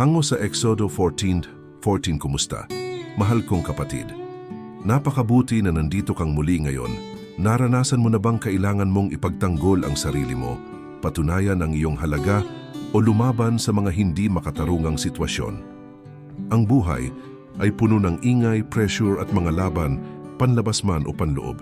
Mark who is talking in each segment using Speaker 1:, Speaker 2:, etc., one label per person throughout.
Speaker 1: Hango sa Exodo 14, 14 kumusta? Mahal kong kapatid. Napakabuti na nandito kang muli ngayon. Naranasan mo na bang kailangan mong ipagtanggol ang sarili mo, patunayan ang iyong halaga, o lumaban sa mga hindi makatarungang sitwasyon? Ang buhay ay puno ng ingay, pressure at mga laban, panlabas man o panloob.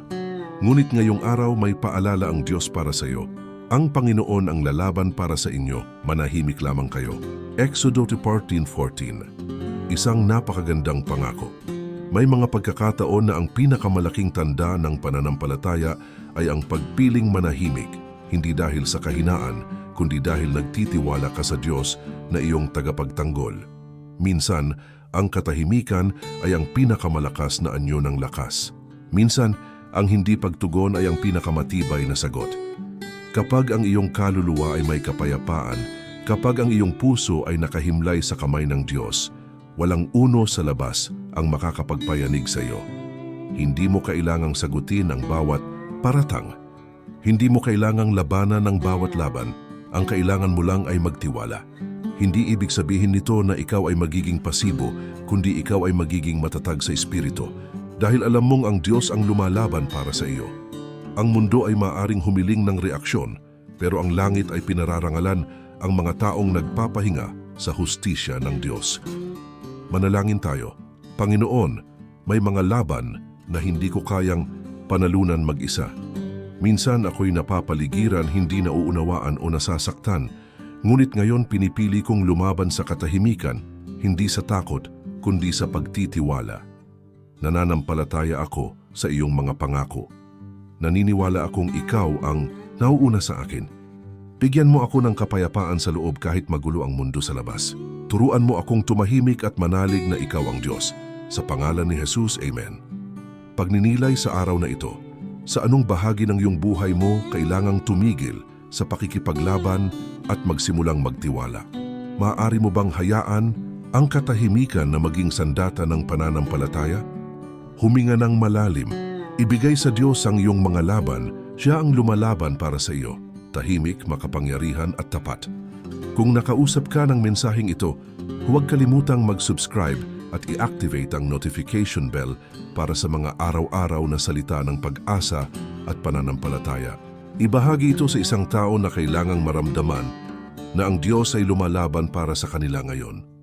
Speaker 1: Ngunit ngayong araw may paalala ang Diyos para sa iyo. Ang Panginoon ang lalaban para sa inyo, manahimik lamang kayo. Exodo 14.14 Isang napakagandang pangako. May mga pagkakataon na ang pinakamalaking tanda ng pananampalataya ay ang pagpiling manahimik, hindi dahil sa kahinaan, kundi dahil nagtitiwala ka sa Diyos na iyong tagapagtanggol. Minsan, ang katahimikan ay ang pinakamalakas na anyo ng lakas. Minsan, ang hindi pagtugon ay ang pinakamatibay na sagot. Kapag ang iyong kaluluwa ay may kapayapaan, kapag ang iyong puso ay nakahimlay sa kamay ng Diyos, walang uno sa labas ang makakapagpayanig sa iyo. Hindi mo kailangang sagutin ang bawat paratang. Hindi mo kailangang labanan ng bawat laban. Ang kailangan mo lang ay magtiwala. Hindi ibig sabihin nito na ikaw ay magiging pasibo, kundi ikaw ay magiging matatag sa espiritu. Dahil alam mong ang Diyos ang lumalaban para sa iyo. Ang mundo ay maaring humiling ng reaksyon, pero ang langit ay pinararangalan ang mga taong nagpapahinga sa hustisya ng Diyos. Manalangin tayo. Panginoon, may mga laban na hindi ko kayang panalunan mag-isa. Minsan ako'y napapaligiran, hindi nauunawaan o nasasaktan. Ngunit ngayon pinipili kong lumaban sa katahimikan, hindi sa takot, kundi sa pagtitiwala. Nananampalataya ako sa iyong mga pangako. Naniniwala akong ikaw ang nauuna sa akin. Bigyan mo ako ng kapayapaan sa loob kahit magulo ang mundo sa labas. Turuan mo akong tumahimik at manalig na ikaw ang Diyos. Sa pangalan ni Jesus, Amen. Pagninilay sa araw na ito, sa anong bahagi ng iyong buhay mo kailangang tumigil sa pakikipaglaban at magsimulang magtiwala? Maaari mo bang hayaan ang katahimikan na maging sandata ng pananampalataya? Huminga ng malalim, ibigay sa Diyos ang iyong mga laban, siya ang lumalaban para sa iyo, tahimik, makapangyarihan at tapat. Kung nakausap ka ng mensaheng ito, huwag kalimutang mag-subscribe at i-activate ang notification bell para sa mga araw-araw na salita ng pag-asa at pananampalataya. Ibahagi ito sa isang tao na kailangang maramdaman na ang Diyos ay lumalaban para sa kanila ngayon.